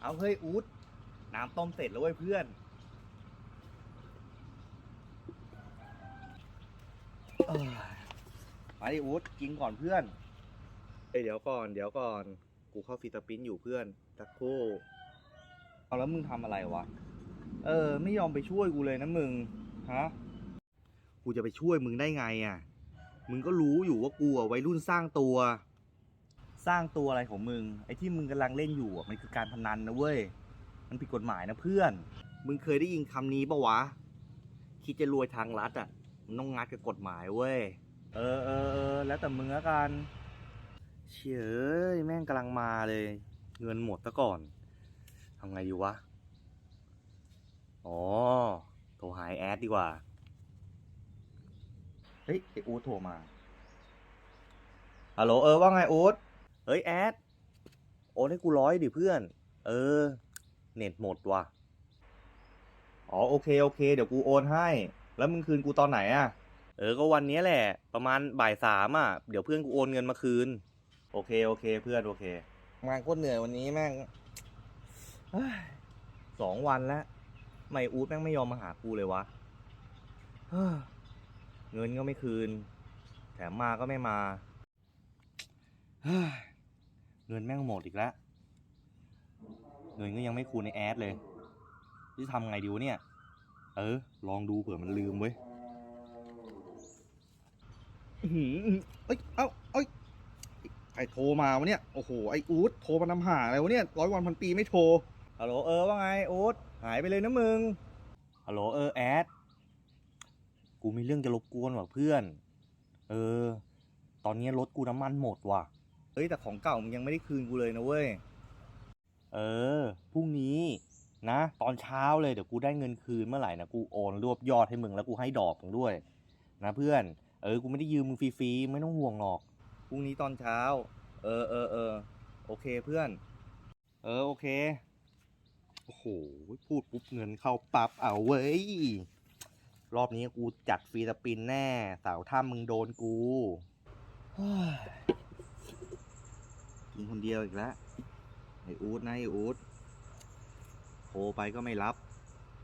เอาเฮ้ยอูดน้ำต้มเสร็จแล้วเว้ยเพื่อน เอ้ยมาดิอูดกินก่อนเพื่อน เอ้ยเดี๋ยวก่อน เดี๋ยวก่อน กูเข้าฟิตาปินอยู่เพื่อนสักครู่เอาแล้วมึงทำอะไรวะ เออ ไม่ยอมไปช่วยกูเลยนะมึง ฮะ กูจะไปช่วยมึงได้ไงอะ มึงก็รู้อยู่ว่ากูอะวัยรุ่นสร้างตัว สร้างตัวอะไรของมึง ไอ้ที่มึงกำลังเล่นอยู่อะมันคือการพนันนะเว้ย มันผิดกฎหมายนะเพื่อน มึงเคยได้ยินคำนี้ปะวะ คิดจะรวยทางลัดอะ มันต้องงัดกับกฎหมายเว้ย เออเออเออแล้วแต่มึงละกัน เฉยแม่งกำลังมาเลย เงินหมดซะก่อนทำไงอยู่วะ อ๋อ โทรหายแอดดีกว่า เฮ้ยไออู๊ดโทรมาฮัลโหลเออว่าไงอู๊ด เฮ้ยแอด โอนให้กูร้อยดิเพื่อน เออ เน็ตหมดว่ะ อ๋อโอเคโอเค เดี๋ยวกูโอนให้ แล้วมึงคืนกูตอนไหนอะเออก็วันนี้แหละ ประมาณบ่ายสามอะ เดี๋ยวเพื่อนกูโอนเงินมาคืน โอเคโอเค เพื่อนโอเค งานโคตรเหนื่อยวันนี้แม่งเฮ้ยสองวันแล้วไม่อู๊ดแม่งไม่ยอมมาหากูเลยวะเฮ้อเงินก็ไม่คืน แถมมาก็ไม่มาเฮ้ย เงินแม่งหมดอีกแล้วเงินก็ยังไม่คูณในแอดเลยจะทำไงดีวะเนี่ย เออ ลองดูเผื่อมันลืมเว้ยหือเอ้ย เอ้าเอ้ยใครโทรมาวะเนี่ย โอ้โห ไออู๊ดโทรมานำหาอะไรวะเนี่ยร้อยวันพันปีไม่โทร ฮัลโหลเออว่าไงอู๊ดหายไปเลยนะมึง ฮัลโหลเออแอด กูมีเรื่องจะรบกวนว่ะเพื่อน เออ ตอนนี้รถกูน้ำมันหมดว่ะ ฮ้ยแต่ของเก่ามึงยังไม่ได้คืนกูเลยนะเว้ย เออพรุ่งนี้นะ ตอนเช้าเลยเดี๋ยวกูได้เงินคืนเมื่อไหร่นะกูโอนรวบยอดให้มึงแล้วกูให้ดอกมึงด้วย นะเพื่อนเออกูไม่ได้ยืมมึงฟรีๆไม่ต้องห่วงหรอกพรุ่งนี้ตอนเช้า เออเออเออโอเคเพื่อน เออโอเคโอ้โหพูดปุ๊บเงินเข้าปั๊บเอาเว้ยรอบนี้กูจัดฟรีสปินแน่ สาวถ้ำมึงโดนกูเฮ้ย กินคนเดียวอีกแล้วไอ้อูดนะไอ้อูดโทรไปก็ไม่รับ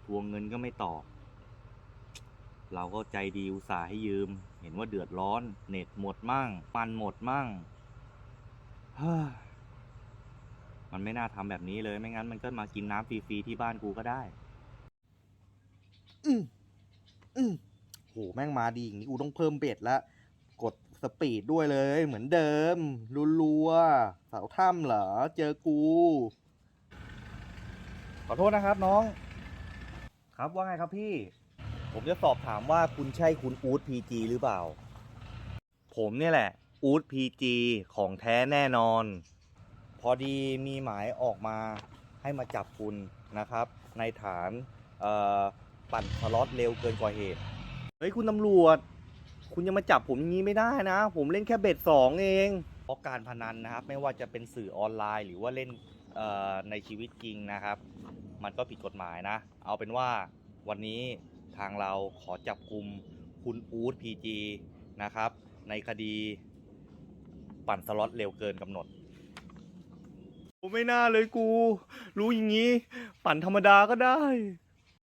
ทวงเงินก็ไม่ตอบ เราก็ใจดีอุตส่าห์ให้ยืม เห็นว่าเดือดร้อน เน็ตหมดมั่งมันหมดมั่งเฮ้ยมันไม่น่าทำแบบนี้เลย ไม่งั้นมันก็มากินน้ำฟรีๆที่บ้านกูก็ได้ อืมอืมโห แม่งมาดีอย่างนี้ กูต้องเพิ่มเบ็ดละ กด สปีดด้วยเลย เหมือนเดิมรัวๆสาวถ้ำเหรอ เจอกู ขอโทษนะครับน้อง ครับว่าไงครับพี่ ผมจะสอบถามว่าคุณใช่คุณอูดพีจีหรือเปล่า ผมเนี่ยแหละ อูดพีจีของแท้แน่นอน พอดีมีหมายออกมาให้มาจับคุณนะครับ ในฐานเอ่อปั่นสล็อตเร็วเกินกว่าเหตุ เฮ้ย คุณตำรวจ คุณจะมาจับผมอย่างนี้ไม่ได้นะ ผมเล่นแค่เบ็ดสองเอง เพราะการพนันนะครับ ไม่ว่าจะเป็นสื่อออนไลน์ หรือว่าเล่นในชีวิตจริงนะครับ มันก็ผิดกฎหมายนะ เอาเป็นว่าวันนี้ทางเราขอจับกลุ่มคุณอู๊ดพีจีนะครับ ในคดีปั่นสล็อตเร็วเกินกำหนดไม่น่าเลยกู รู้อย่างนี้ ปั่นธรรมดาก็ได้